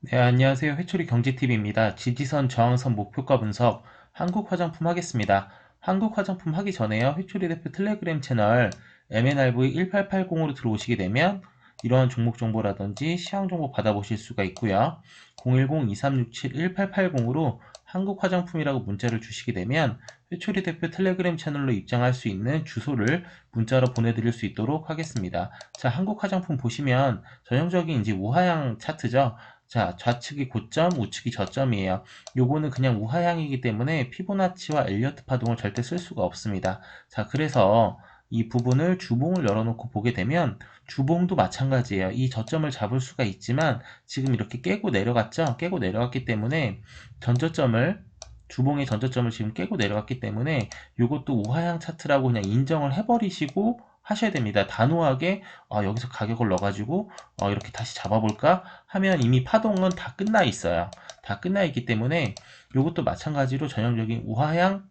네, 안녕하세요. 회초리 경제TV입니다. 지지선, 저항선, 목표가 분석, 한국 화장품 하겠습니다. 한국 화장품 하기 전에요. 회초리 대표 텔레그램 채널 MNRV 1880으로 들어오시게 되면 이러한 종목 정보라든지 시황 정보 받아보실 수가 있고요. 010-2367-1880으로 한국 화장품이라고 문자를 주시게 되면 회초리 대표 텔레그램 채널로 입장할 수 있는 주소를 문자로 보내드릴 수 있도록 하겠습니다. 자, 한국 화장품 보시면 전형적인 이제 우하향 차트죠. 자, 좌측이 고점, 우측이 저점이에요. 요거는 그냥 우하향이기 때문에 피보나치와 엘리어트 파동을 절대 쓸 수가 없습니다. 자, 그래서 이 부분을 주봉을 열어놓고 보게 되면 주봉도 마찬가지예요. 이 저점을 잡을 수가 있지만 지금 이렇게 깨고 내려갔죠? 깨고 내려갔기 때문에 전저점을 주봉의 전저점을 지금 깨고 내려갔기 때문에 이것도 우하향 차트라고 그냥 인정을 해버리시고 하셔야 됩니다. 단호하게 어, 여기서 가격을 넣어가지고 어, 이렇게 다시 잡아볼까 하면 이미 파동은 다 끝나 있어요. 다 끝나 있기 때문에 이것도 마찬가지로 전형적인 우하향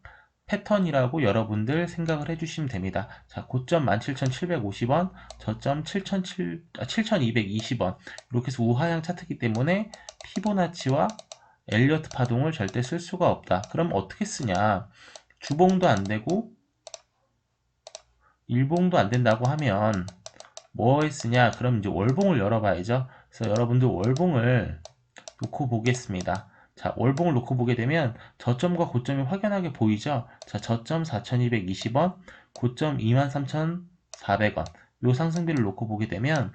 패턴이라고 여러분들 생각을 해주시면 됩니다. 자, 고점 17,750원, 저점 7,700, 아, 7,220원. 이렇게 해서 우하향 차트이기 때문에 피보나치와 엘리어트 파동을 절대 쓸 수가 없다. 그럼 어떻게 쓰냐? 주봉도 안 되고 일봉도 안 된다고 하면 뭐에 쓰냐? 그럼 이제 월봉을 열어봐야죠. 그래서 여러분들 월봉을 놓고 보겠습니다. 자, 월봉을 놓고 보게 되면 저점과 고점이 확연하게 보이죠? 자, 저점 4,220원, 고점 23,400원. 요 상승비를 놓고 보게 되면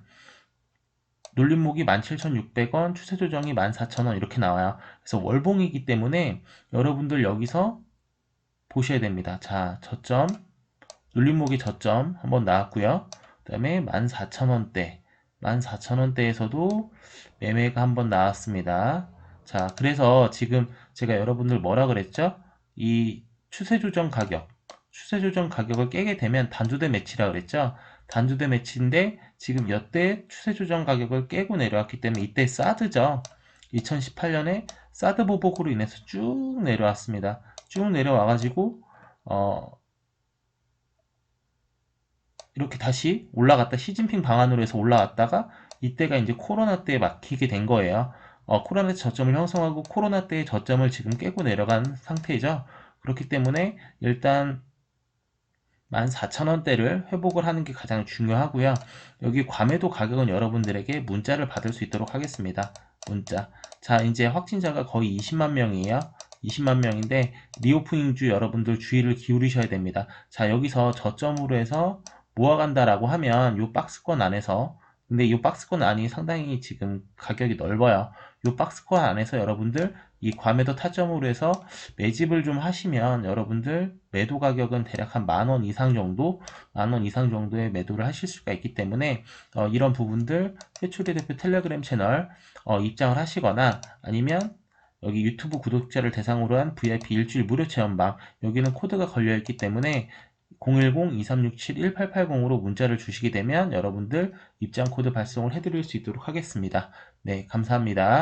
눌림목이 17,600원, 추세 조정이 14,000원 이렇게 나와요. 그래서 월봉이기 때문에 여러분들 여기서 보셔야 됩니다. 자, 저점 눌림목이 저점 한번 나왔고요. 그 다음에 14,000원대 14,000원대에서도 매매가 한번 나왔습니다. 자, 그래서 지금 제가 여러분들 뭐라 그랬죠? 이 추세 조정 가격, 추세 조정 가격을 깨게 되면 단조대 매치라 그랬죠? 단조대 매치인데 지금 여태 추세 조정 가격을 깨고 내려왔기 때문에 이때 사드죠. 2018년에 사드 보복으로 인해서 쭉 내려왔습니다. 쭉 내려와가지고 어 이렇게 다시 올라갔다 시진핑 방안으로 해서 올라왔다가 이때가 이제 코로나 때에 막히게 된 거예요. 어, 코로나 때 저점을 형성하고 코로나 때의 저점을 지금 깨고 내려간 상태이죠. 그렇기 때문에 일단 14,000원대를 회복을 하는 게 가장 중요하고요. 여기 과매도 가격은 여러분들에게 문자를 받을 수 있도록 하겠습니다. 문자. 자, 이제 확진자가 거의 20만 명이에요. 20만 명인데 리오프닝주 여러분들 주의를 기울이셔야 됩니다. 자, 여기서 저점으로 해서 모아간다라고 하면 이 박스권 안에서 근데 이 박스권 안이 상당히 지금 가격이 넓어요. 이 박스권 안에서 여러분들 이 과매도 타점으로 해서 매집을 좀 하시면 여러분들 매도 가격은 대략 한 만 원 이상 정도, 만 원 이상 정도의 매도를 하실 수가 있기 때문에 어, 이런 부분들 회초리 대표 텔레그램 채널 어, 입장을 하시거나 아니면 여기 유튜브 구독자를 대상으로 한 VIP 일주일 무료 체험방 여기는 코드가 걸려 있기 때문에 010-2367-1880으로 문자를 주시게 되면 여러분들 입장 코드 발송을 해드릴 수 있도록 하겠습니다. 네, 감사합니다.